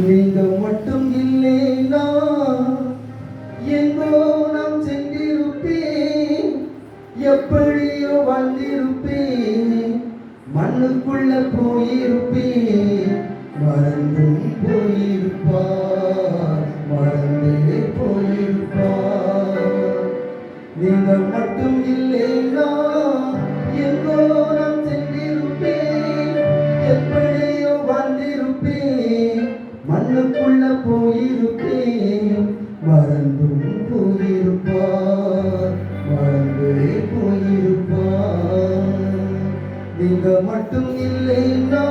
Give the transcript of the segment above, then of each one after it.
நீங்க மட்டும் இல்லைனா எங்கோ நாம் சென்றிருப்பேன். எப்படியோ வந்திருப்பேன் மண்ணுக்குள்ள போயிருப்பேன். மறந்தும் போயிருப்பார். மறந்தே போயிருப்பார். நீங்கள் மட்டும் இல்லைனா எங்கோ நான் சென்றிருப்பேன். எப்படி நீங்க மட்டும் இல்லைன்னா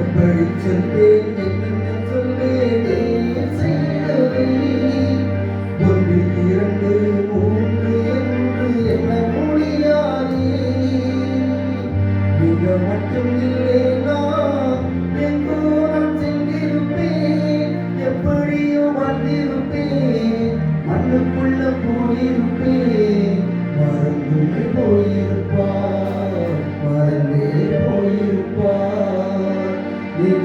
எப்படி சொல்வேன் என்ன சொல்வேனே செய்தவை ஒன்று இரண்டு மூன்று என்று மிக மட்டும் இல்லை நான்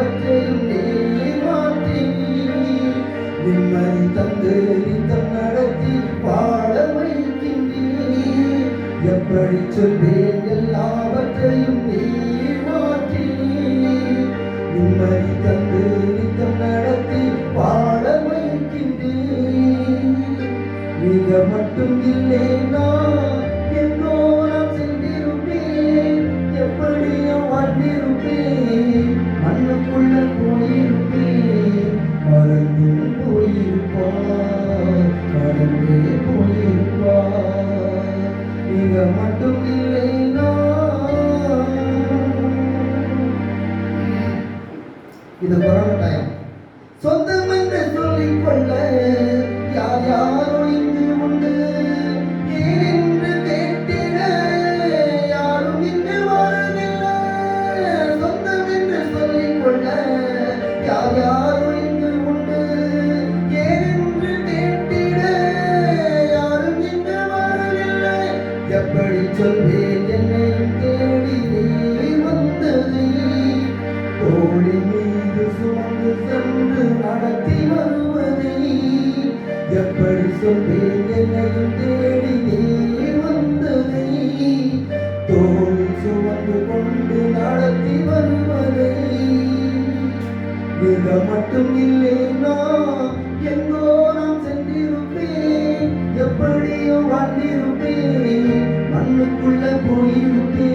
எல்லாவற்றையும் நீ மாற்றி நிம்மதி தந்து நித்தம் நடத்தி வாழ வைக்கின்றீர். எப்படி சொல்வேன் எல்லாவற்றையும் நீ மாற்றி நிம்மதி தந்து நித்தம் நடத்தி வைக்கின்றீர். நீங்க மட்டும் இல்லைனா சென்றிருப்பேன். வாழ்ந்திருப்பேன். மட்டும் இல்லைனா இது கொரோனா டைம் சொந்தம் என்று சொல்லிக்கொள்ள யார் யாரோ இங்கு மீது சுமந்து சென்று நடத்தி வருவதை எப்படி சொல்வேன் என்னையும் தேடி நீ வந்ததை தோல் சுமந்து கொண்டு நடத்தி வருவதை நீங்க மட்டும் இல்லைனா எங்கோ நான் சென்றிருப்பேன். எப்படியோ வாழ்ந்திருப்பேன். மண்ணுக்குள்ள போயிருப்பேன்.